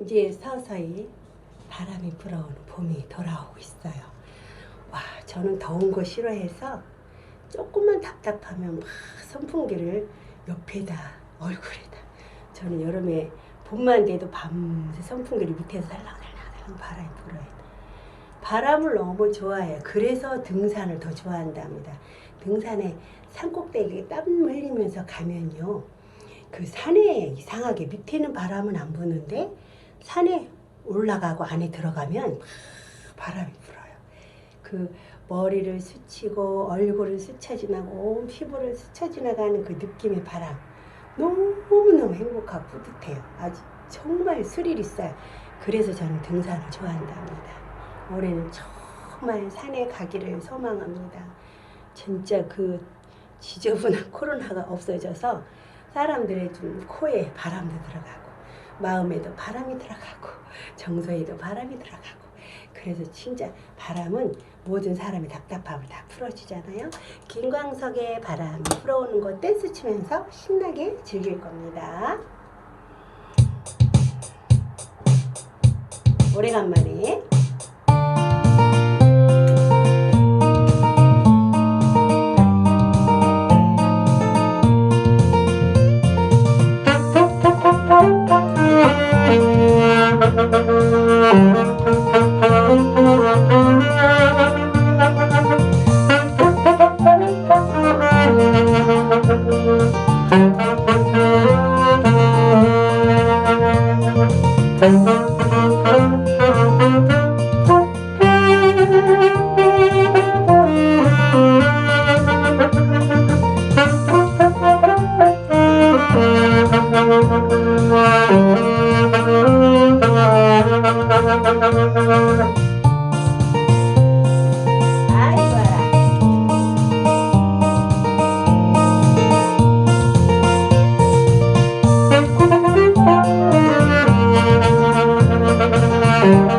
이제 서서히 바람이 불어오는 봄이 돌아오고 있어요. 와, 저는 더운 거 싫어해서 조금만 답답하면 막 선풍기를 옆에다 얼굴에다. 저는 여름에 봄만 돼도 밤새 선풍기를 밑에서 살랑살랑 바람이 불어요. 바람을 너무 좋아해요. 그래서 등산을 더 좋아한답니다. 등산에 산꼭대기에 땀 흘리면서 가면요. 그 산에 이상하게 밑에는 바람은 안 부는데 산에 올라가고 안에 들어가면 막 바람이 불어요. 그 머리를 스치고 얼굴을 스쳐 지나고 온 피부를 스쳐 지나가는 그 느낌의 바람 너무너무 행복하고 뿌듯해요. 아주 정말 스릴 있어요. 그래서 저는 등산을 좋아한답니다. 올해는 정말 산에 가기를 소망합니다. 진짜 그 지저분한 코로나가 없어져서 사람들의 좀 코에 바람도 들어가고 마음에도 바람이 들어가고 정서에도 바람이 들어가고 그래서 진짜 바람은 모든 사람의 답답함을 다 풀어주잖아요. 김광석의 바람이 불어오는 거 댄스 추면서 신나게 즐길 겁니다. 오래간만에 아이 바람